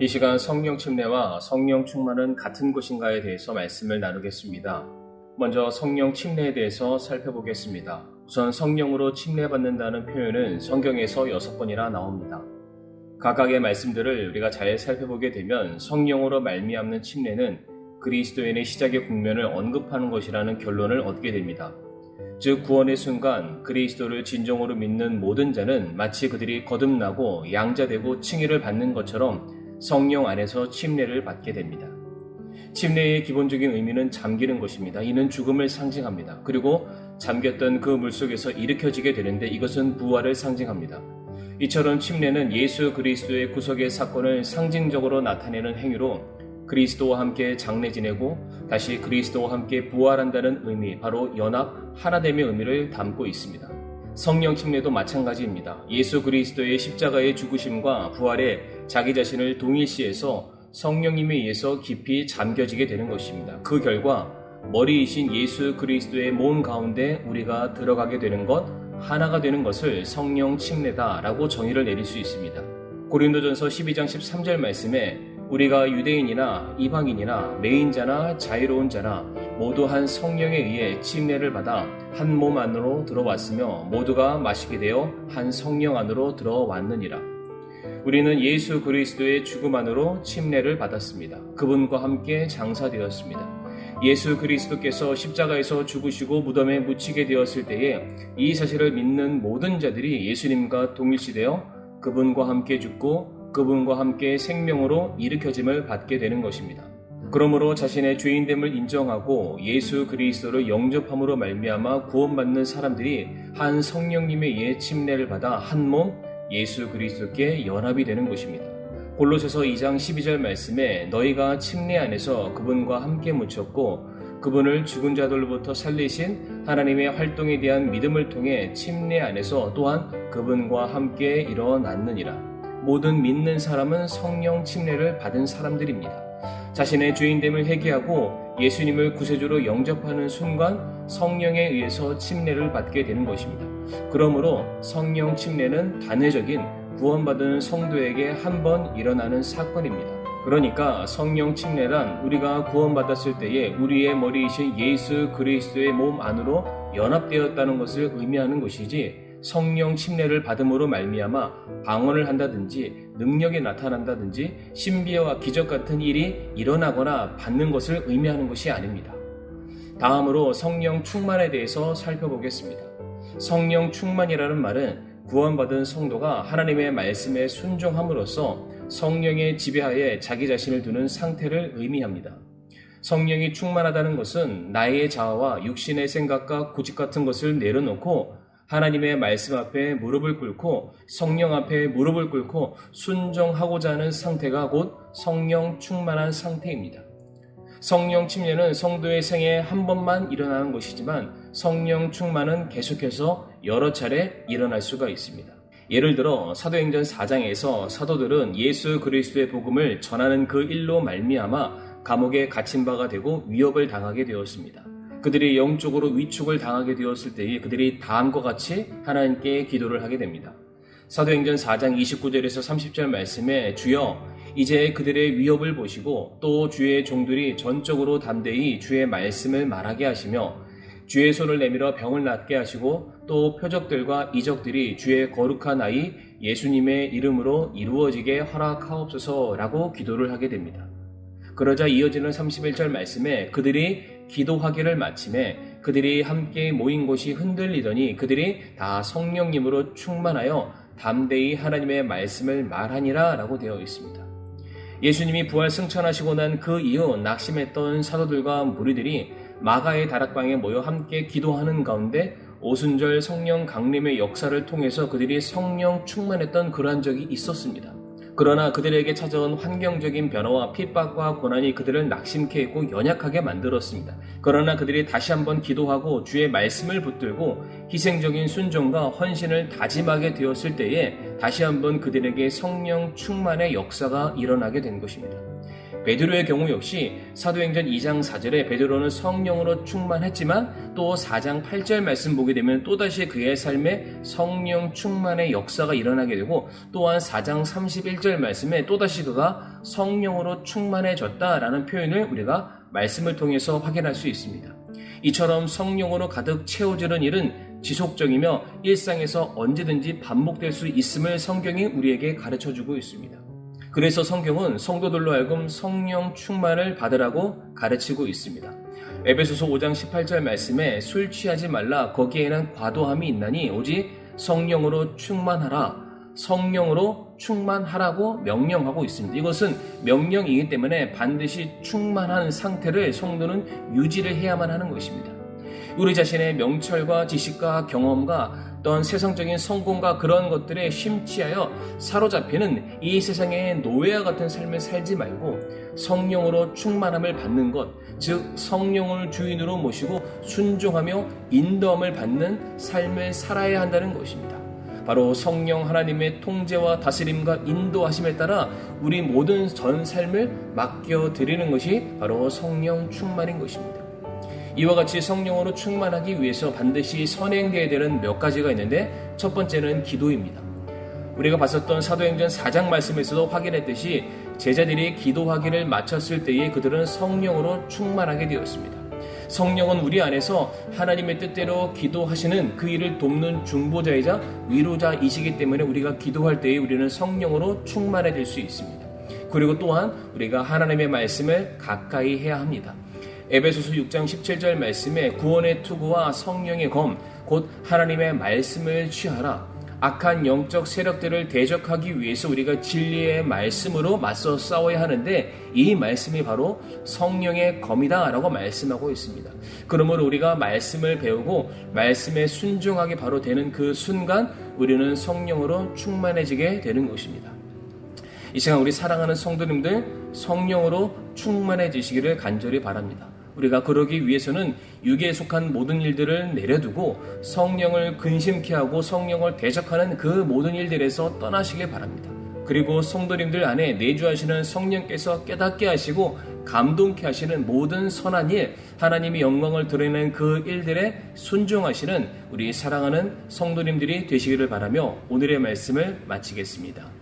이 시간 성령 침례와 성령 충만은 같은 것인가에 대해서 말씀을 나누겠습니다. 먼저 성령 침례에 대해서 살펴보겠습니다. 우선 성령으로 침례받는다는 표현은 성경에서 여섯 번이나 나옵니다. 각각의 말씀들을 우리가 잘 살펴보게 되면 성령으로 말미암는 침례는 그리스도인의 시작의 국면을 언급하는 것이라는 결론을 얻게 됩니다. 즉 구원의 순간 그리스도를 진정으로 믿는 모든 자는 마치 그들이 거듭나고 양자되고 칭의를 받는 것처럼 성령 안에서 침례를 받게 됩니다. 침례의 기본적인 의미는 잠기는 것입니다. 이는 죽음을 상징합니다. 그리고 잠겼던 그 물속에서 일으켜지게 되는데 이것은 부활을 상징합니다. 이처럼 침례는 예수 그리스도의 구속의 사건을 상징적으로 나타내는 행위로 그리스도와 함께 장례 지내고 다시 그리스도와 함께 부활한다는 의미, 바로 연합, 하나됨의 의미를 담고 있습니다. 성령 침례도 마찬가지입니다. 예수 그리스도의 십자가의 죽으심과 부활에 자기 자신을 동일시해서 성령님에 의해서 깊이 잠겨지게 되는 것입니다. 그 결과 머리이신 예수 그리스도의 몸 가운데 우리가 들어가게 되는 것, 하나가 되는 것을 성령 침례다라고 정의를 내릴 수 있습니다. 고린도전서 12장 13절 말씀에 우리가 유대인이나 이방인이나 매인자나 자유로운 자나 모두 한 성령에 의해 침례를 받아 한 몸 안으로 들어왔으며 모두가 마시게 되어 한 성령 안으로 들어왔느니라. 우리는 예수 그리스도의 죽음 안으로 침례를 받았습니다. 그분과 함께 장사되었습니다. 예수 그리스도께서 십자가에서 죽으시고 무덤에 묻히게 되었을 때에 이 사실을 믿는 모든 자들이 예수님과 동일시되어 그분과 함께 죽고 그분과 함께 생명으로 일으켜짐을 받게 되는 것입니다. 그러므로 자신의 죄인됨을 인정하고 예수 그리스도를 영접함으로 말미암아 구원받는 사람들이 한 성령님에 의해 침례를 받아 한 몸 예수 그리스도께 연합이 되는 것입니다. 골로새서 2장 12절 말씀에 너희가 침례 안에서 그분과 함께 묻혔고 그분을 죽은 자들로부터 살리신 하나님의 활동에 대한 믿음을 통해 침례 안에서 또한 그분과 함께 일어났느니라. 모든 믿는 사람은 성령 침례를 받은 사람들입니다. 자신의 죄인됨을 회개하고 예수님을 구세주로 영접하는 순간 성령에 의해서 침례를 받게 되는 것입니다. 그러므로 성령 침례는 단회적인 구원받은 성도에게 한 번 일어나는 사건입니다. 그러니까 성령 침례란 우리가 구원받았을 때에 우리의 머리이신 예수 그리스도의 몸 안으로 연합되었다는 것을 의미하는 것이지 성령 침례를 받음으로 말미암아 방언을 한다든지 능력이 나타난다든지 신비와 기적 같은 일이 일어나거나 받는 것을 의미하는 것이 아닙니다. 다음으로 성령 충만에 대해서 살펴보겠습니다. 성령 충만이라는 말은 구원받은 성도가 하나님의 말씀에 순종함으로써 성령의 지배하에 자기 자신을 두는 상태를 의미합니다. 성령이 충만하다는 것은 나의 자아와 육신의 생각과 고집 같은 것을 내려놓고 하나님의 말씀 앞에 무릎을 꿇고 성령 앞에 무릎을 꿇고 순종하고자 하는 상태가 곧 성령 충만한 상태입니다. 성령 침례는 성도의 생에 한 번만 일어나는 것이지만 성령 충만은 계속해서 여러 차례 일어날 수가 있습니다. 예를 들어 사도행전 4장에서 사도들은 예수 그리스도의 복음을 전하는 그 일로 말미암아 감옥에 갇힌 바가 되고 위협을 당하게 되었습니다. 그들이 영적으로 위축을 당하게 되었을 때에 그들이 다음과 같이 하나님께 기도를 하게 됩니다. 사도행전 4장 29절에서 30절 말씀에 주여 이제 그들의 위협을 보시고 또 주의 종들이 전적으로 담대히 주의 말씀을 말하게 하시며 주의 손을 내밀어 병을 낫게 하시고 또 표적들과 이적들이 주의 거룩한 아이 예수님의 이름으로 이루어지게 허락하옵소서라고 기도를 하게 됩니다. 그러자 이어지는 31절 말씀에 그들이 기도하기를 마침에 그들이 함께 모인 곳이 흔들리더니 그들이 다 성령님으로 충만하여 담대히 하나님의 말씀을 말하니라 라고 되어 있습니다. 예수님이 부활 승천하시고 난 그 이후 낙심했던 사도들과 무리들이 마가의 다락방에 모여 함께 기도하는 가운데 오순절 성령 강림의 역사를 통해서 그들이 성령 충만했던 그러한 적이 있었습니다. 그러나 그들에게 찾아온 환경적인 변화와 핍박과 고난이 그들을 낙심케 했고 연약하게 만들었습니다. 그러나 그들이 다시 한번 기도하고 주의 말씀을 붙들고 희생적인 순종과 헌신을 다짐하게 되었을 때에 다시 한번 그들에게 성령 충만의 역사가 일어나게 된 것입니다. 베드로의 경우 역시 사도행전 2장 4절에 베드로는 성령으로 충만했지만 또 4장 8절 말씀 보게 되면 또다시 그의 삶에 성령 충만의 역사가 일어나게 되고 또한 4장 31절 말씀에 또다시 그가 성령으로 충만해졌다라는 표현을 우리가 말씀을 통해서 확인할 수 있습니다. 이처럼 성령으로 가득 채워지는 일은 지속적이며 일상에서 언제든지 반복될 수 있음을 성경이 우리에게 가르쳐 주고 있습니다. 그래서 성경은 성도들로 하여금 성령 충만을 받으라고 가르치고 있습니다. 에베소서 5장 18절 말씀에 술 취하지 말라 거기에는 과도함이 있나니 오직 성령으로 충만하라 성령으로 충만하라고 명령하고 있습니다. 이것은 명령이기 때문에 반드시 충만한 상태를 성도는 유지를 해야만 하는 것입니다. 우리 자신의 명철과 지식과 경험과 또한 세상적인 성공과 그런 것들에 심취하여 사로잡히는 이 세상의 노예와 같은 삶을 살지 말고 성령으로 충만함을 받는 것, 즉 성령을 주인으로 모시고 순종하며 인도함을 받는 삶을 살아야 한다는 것입니다. 바로 성령 하나님의 통제와 다스림과 인도하심에 따라 우리 모든 전 삶을 맡겨 드리는 것이 바로 성령 충만인 것입니다. 이와 같이 성령으로 충만하기 위해서 반드시 선행되어야 되는 몇 가지가 있는데 첫 번째는 기도입니다. 우리가 봤었던 사도행전 4장 말씀에서도 확인했듯이 제자들이 기도하기를 마쳤을 때에 그들은 성령으로 충만하게 되었습니다. 성령은 우리 안에서 하나님의 뜻대로 기도하시는 그 일을 돕는 중보자이자 위로자이시기 때문에 우리가 기도할 때에 우리는 성령으로 충만해질 수 있습니다. 그리고 또한 우리가 하나님의 말씀을 가까이 해야 합니다. 에베소서 6장 17절 말씀에 구원의 투구와 성령의 검, 곧 하나님의 말씀을 취하라. 악한 영적 세력들을 대적하기 위해서 우리가 진리의 말씀으로 맞서 싸워야 하는데 이 말씀이 바로 성령의 검이다라고 말씀하고 있습니다. 그러므로 우리가 말씀을 배우고 말씀에 순종하게 바로 되는 그 순간 우리는 성령으로 충만해지게 되는 것입니다. 이 시간 우리 사랑하는 성도님들 성령으로 충만해지시기를 간절히 바랍니다. 우리가 그러기 위해서는 육에 속한 모든 일들을 내려두고 성령을 근심케 하고 성령을 대적하는 그 모든 일들에서 떠나시길 바랍니다. 그리고 성도님들 안에 내주하시는 성령께서 깨닫게 하시고 감동케 하시는 모든 선한 일, 하나님의 영광을 드러내는 그 일들에 순종하시는 우리 사랑하는 성도님들이 되시기를 바라며 오늘의 말씀을 마치겠습니다.